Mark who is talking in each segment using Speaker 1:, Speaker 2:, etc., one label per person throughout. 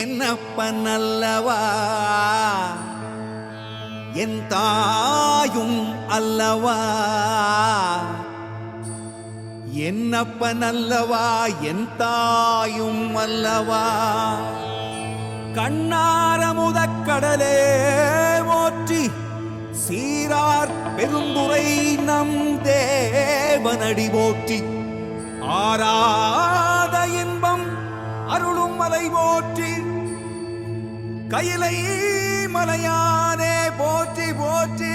Speaker 1: என்னப்பன் அல்லவா என் தாயும் அல்லவா? என்னப்பன் அல்லவா என் தாயும் அல்லவா? கண்ணாரமுத கடலே போற்றி சீரார் பெருந்துரை நம் தேவனடி போற்றி. ஆராத அருளும் மலை போற்றி கையிலை மலையானே போற்றி போற்றி.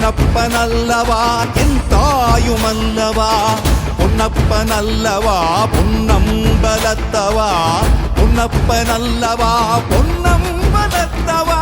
Speaker 1: என்னப்பன் அல்லவா என் தாயும் அல்லவா பொன்னப்பன் அல்லவா பொன்னம்பலத்தவா? பொன்னப்பன் அல்லவா பொன்னம்பலத்தவா?